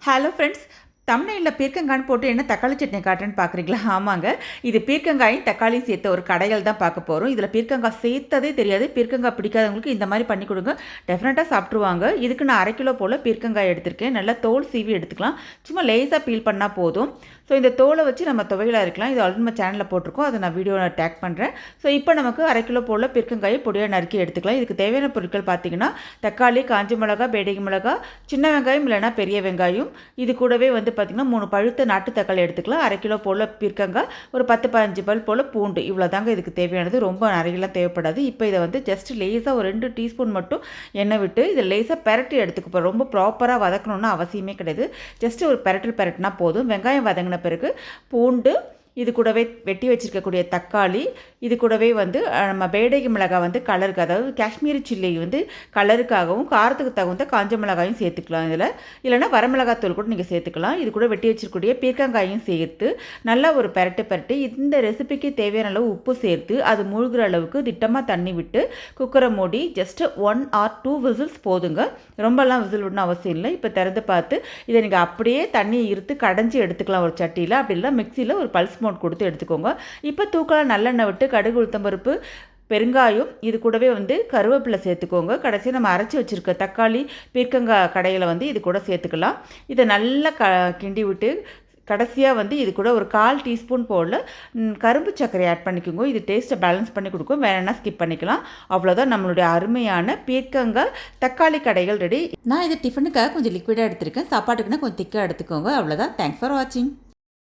Hello friends, தமிழ்நாட்டில் பீர்க்கங்கான்னு போட்டு என்ன தக்காளி சட்னி காட்டுறேன்னு பார்க்குறீங்களா ஆமாங்க. இது பீர்க்கங்காயும் தக்காளியும் சேர்த்த ஒரு கடைகள் தான் பார்க்க போகிறோம் இதில் பீர்க்கங்காய் சேர்த்ததே தெரியாது. பீர்க்கங்காய் பிடிக்காதவங்களுக்கு இந்த மாதிரி பண்ணி கொடுங்க. டெஃபினட்டாக சாப்பிட்ருவாங்க இதுக்கு நான் அரை கிலோ போல் பீர்க்கங்காய் எடுத்திருக்கேன். நல்லா தோல் சீவி எடுத்துக்கலாம். சும்மா லேசாக பீல் பண்ணால் போதும். ஸோ இந்த தோலை வச்சு நம்ம துவையில இருக்கலாம். இது ஆல்ரெடி நம்ம சேனலில் போட்டிருக்கோம். அதை நான் வீடியோவில் டேக் பண்ணுறேன் ஸோ இப்போ நமக்கு அரை கிலோ போல் பீர்க்கங்காயை பொடியாக நறுக்கி எடுத்துக்கலாம். இதுக்கு தேவையான பொருட்கள் பார்த்தீங்கன்னா தக்காளி காஞ்ச மிளகா பேடகி மிளகா சின்ன வெங்காயம் இல்லைனா பெரிய வெங்காயம். இது கூடவே வந்து பார்த்திங்கன்னா மூணு பழுத்த நாட்டு தக்காளி எடுத்துக்கலாம். அரை கிலோ போல் பீர்க்கங்காய் ஒரு பத்து பதினஞ்சு பல் போல் பூண்டு. இவ்வளோ தாங்க இதுக்கு தேவையானது. ரொம்ப நிறையலாம் தேவைப்படாது. இப்போ இதை வந்து ஜஸ்ட் லேசாக ஒரு ரெண்டு டீஸ்பூன் மட்டும் எண்ணெய் விட்டு இதை லேசாக பெரட்டி எடுத்துக்கப்போ ரொம்ப ப்ராப்பராக வதக்கணும்னு அவசியமே கிடையாது. ஜஸ்ட் ஒரு பெரட்டல் பெரட்டினா போதும். வெங்காயம் வதங்கின பிறகு பூண்டு இது கூடவே வெட்டி வச்சிருக்கக்கூடிய தக்காளி இது கூடவே வந்து நம்ம பேடகி மிளகாய் வந்து கலருக்கு அதாவது காஷ்மீரி சில்லி வந்து கலருக்காகவும் காரத்துக்கு தகுந்த காஞ்ச மிளகாயும் சேர்த்துக்கலாம் இதில். இல்லைனா வரமிளகாத்தூள் கூட நீங்கள் சேர்த்துக்கலாம். இது கூட வெட்டி வச்சிருக்கக்கூடிய பீர்க்கங்காயும் சேர்த்து நல்லா ஒரு பெரட்டு பெரட்டி இந்த ரெசிபிக்கு தேவையான அளவு உப்பு சேர்த்து அது மூழ்கிற அளவுக்கு திட்டமாக தண்ணி விட்டு குக்கரை மூடி just one or two whistles போதுங்க. ரொம்பலாம் விசில் விடணும் அவசியம் இல்லை. இப்போ திறந்து பார்த்து இதை நீங்கள் அப்படியே தண்ணியை இருத்து கடைஞ்சி எடுத்துக்கலாம் ஒரு சட்டியில். அப்படி இல்லை மிக்சியில் ஒரு பல்ஸ் மோட் கொடுத்து எடுத்துக்கோங்க. இப்போ தூக்கலாம் நல்லெண்ணெய் விட்டு கடுகு உளுத்தம்பருப்பு பெருங்காயம் இது கூடவே வந்து கருவேப்பிலை சேர்த்துக்கோங்க. கடைசியாக நம்ம அரைச்சி வச்சுருக்க தக்காளி பீர்க்கங்காய் கடையில் வந்து இது கூட சேர்த்துக்கலாம். இதை நல்லா க கிண்டி விட்டு கடைசியாக வந்து இது கூட ஒரு கால் டீஸ்பூன் போல் கரும்பு சர்க்கரை ஆட் பண்ணிக்கோங்க. இது டேஸ்ட்டை பேலன்ஸ் பண்ணி கொடுக்கும். வேணும்னா ஸ்கிப் பண்ணிக்கலாம். அவ்வளோதான் நம்மளுடைய அருமையான பீர்க்கங்காய் தக்காளி கடைகள் ரெடி நான் இது டிஃபனுக்காக கொஞ்சம் லிக்விடாக எடுத்திருக்கேன். சாப்பாட்டுக்குன்னா கொஞ்சம் திக்காக எடுத்துக்கோங்க. அவ்வளோதான் தேங்க்ஸ் ஃபார் வாட்சிங்